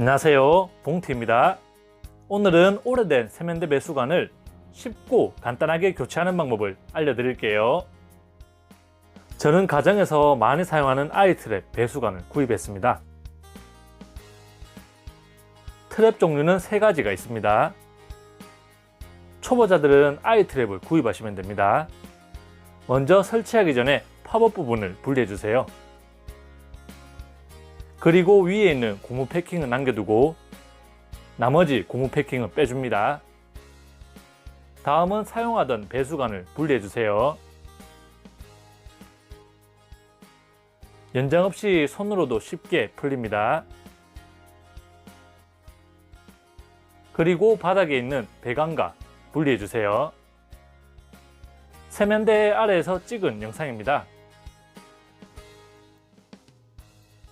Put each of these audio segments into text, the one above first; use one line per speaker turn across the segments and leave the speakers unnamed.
안녕하세요. 봉티입니다. 오늘은 오래된 세면대 배수관을 쉽고 간단하게 교체하는 방법을 알려드릴게요. 저는 가정에서 많이 사용하는 아이트랩 배수관을 구입했습니다. 트랩 종류는 세 가지가 있습니다. 초보자들은 아이트랩을 구입하시면 됩니다. 먼저 설치하기 전에 팝업 부분을 분리해 주세요. 그리고 위에 있는 고무 패킹은 남겨두고 나머지 고무 패킹은 빼줍니다. 다음은 사용하던 배수관을 분리해 주세요. 연장 없이 손으로도 쉽게 풀립니다. 그리고 바닥에 있는 배관과 분리해 주세요. 세면대 아래에서 찍은 영상입니다.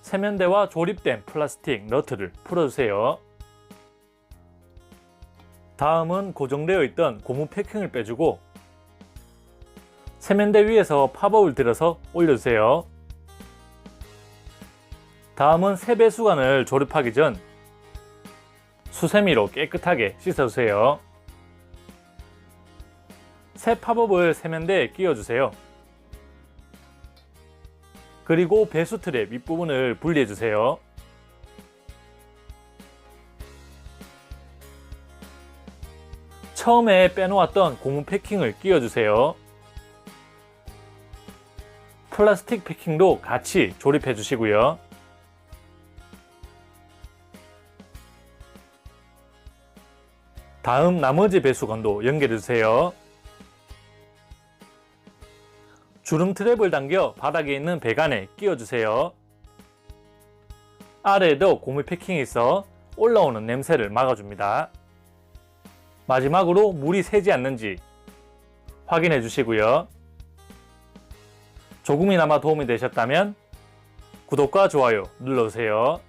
세면대와 조립된 플라스틱 너트를 풀어주세요. 다음은 고정되어 있던 고무 패킹을 빼주고 세면대 위에서 팝업을 들어서 올려주세요. 다음은 세배 수관을 조립하기 전 수세미로 깨끗하게 씻어주세요. 새 팝업을 세면대에 끼워주세요. 그리고 배수 트랩 윗부분을 분리해 주세요. 처음에 빼놓았던 고무 패킹을 끼워 주세요. 플라스틱 패킹도 같이 조립해 주시고요. 다음 나머지 배수관도 연결해 주세요. 주름 트랩을 당겨 바닥에 있는 배관에 끼워주세요. 아래에도 고무 패킹이 있어 올라오는 냄새를 막아줍니다. 마지막으로 물이 새지 않는지 확인해 주시고요. 조금이나마 도움이 되셨다면 구독과 좋아요 눌러주세요.